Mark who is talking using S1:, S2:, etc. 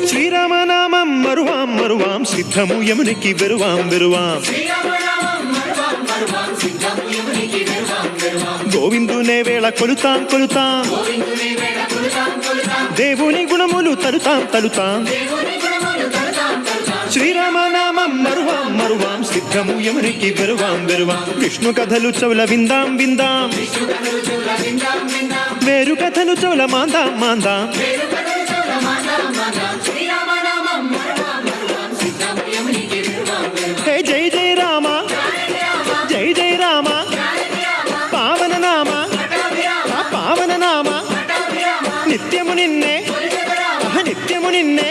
S1: శ్రీరామనామం మరువాం మరువాం సిద్ధము యమునికి వెరువాం వెరువాం. గోవిందునే వేళ కొలుతాం కొలుతాం. దేవుని గుణములు తలుతాం తలుతాం శ్రీరామనామం మరువాం మరువాం సిద్ధము యమునికి వెరువాం వెరువాం. విష్ణు కథలు చౌల విందాం విందాం. వేరు కథలు చౌల మాందాం మాందాం. జై జై రామ జై జై రామ పావన నామ పావన నామ నిత్యము నిన్నే ఆహ నిత్యము నిన్నే